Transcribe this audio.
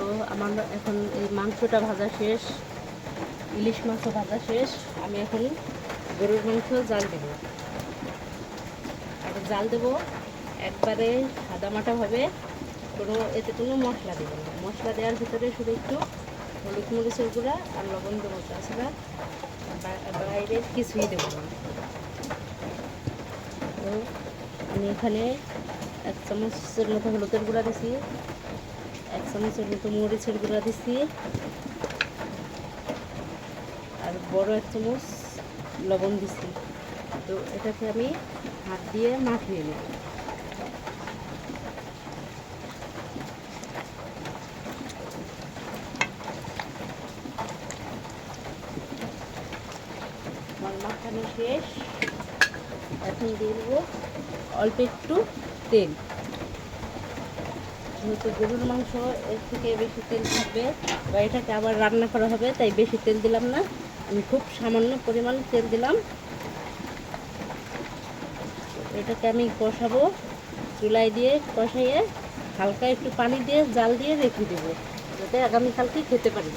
তো আমার এখন এই মাংসটা ভাজা শেষ, ইলিশ মাংস ভাজা শেষ। আমি এখন গরুর মাংস জাল দেব। আর জাল দেব একবারে সাদামাটা হবে। কোনো, এতে কোনো মশলা দেবো না। মশলা দেওয়ার ভিতরে শুধু একটু হলুদ মরিচের গুঁড়া আর লবণ দেবো তাছাড়া বাইরে কিছুই দেবো না। তো আমি এখানে এক চামচের মতো হলুদের গুঁড়া দিছি। এক চামচের মতো মরিচের গুঁড়া দিছি। আর বড় এক চামচ লবণ দিছি। তো এটাকে আমি হাত দিয়ে মাখিয়ে নেব। শেষ। এখন দিয়ে দেবো অল্প একটু তেল। যেহেতু গরুর মাংস এর থেকে বেশি তেল থাকবে বা এটাকে আবার রান্না করা হবে, তাই বেশি তেল দিলাম না। আমি খুব সামান্য পরিমাণ তেল দিলাম। এটাকে আমি কষাবো চুলাই দিয়ে কষাইয়ে হালকা একটু পানি দিয়ে জাল দিয়ে রেখে দেবো, যাতে আগামীকালকে খেতে পারি।